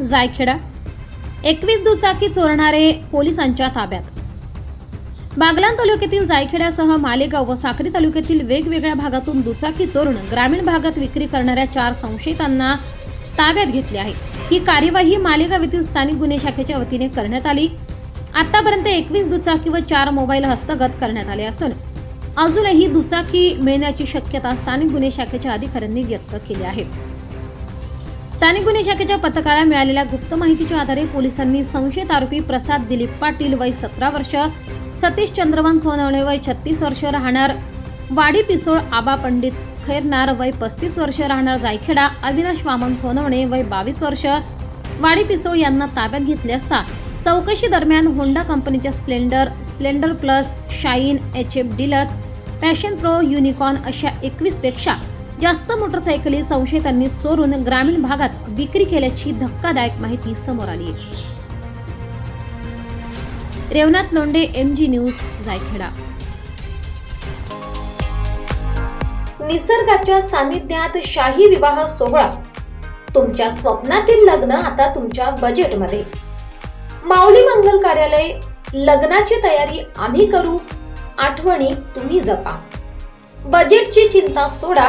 जायखेडा. एकवीस दुचाकी चोरणारे पोलिसांच्या ताब्यात. बागलान तालुक्यातील जायखेड्यासह मालेगाव व साक्री तालुक्यातील वेगवेगळ्या भागातून दुचाकी चोरून ग्रामीण भागात विक्री करणाऱ्या चार संशयितांना ताब्यात घेतले आहे. ही कार्यवाही मालेगाव येथील स्थानिक गुन्हे शाखेच्या वतीने करण्यात आली. आतापर्यंत एकवीस दुचाकी व चार मोबाईल हस्तगत करण्यात आले असून अजूनही दुचाकी मिळण्याची शक्यता स्थानिक गुन्हे शाखेच्या अधिकाऱ्यांनी व्यक्त केली आहे. स्थानिक गुन्हे शाखेच्या पथकाला मिळालेल्या गुप्त माहितीच्या आधारे पोलिसांनी संशयित आरोपी प्रसाद दिलीप पाटील वय सतरा वर्ष सतीश चंद्रवान सोनवणे वय छत्तीस वर्ष राहणार वाडी पिसोळ आबा पंडित खैरनार वय पस्तीस वर्ष राहणार जायखेडा अविनाश वामन सोनवणे वय बावीस वर्ष वाडी पिसोळ यांना ताब्यात घेतले असता चौकशी दरम्यान होंडा कंपनीच्या Splendor Splendor plus Shine H F Deluxe Passion Pro Unicorn अशा एकवीसपेक्षा जास्त मोटरसायकली संशयितांनी चोरून ग्रामीण भागात विक्री केल्याची धक्कादायक माहिती समोर आली. Revnath Londhe M G news Jaikheda. निसर्गाच्या सानिध्यात शाही विवाह सोहळा. तुमच्या स्वप्नातील लग्न आता तुमच्या बजेटमध्ये माऊली मंगल कार्यालय लग्नाची तयारी आम्ही करू आठवणी तुम्ही जपा. बजेटची चिंता सोडा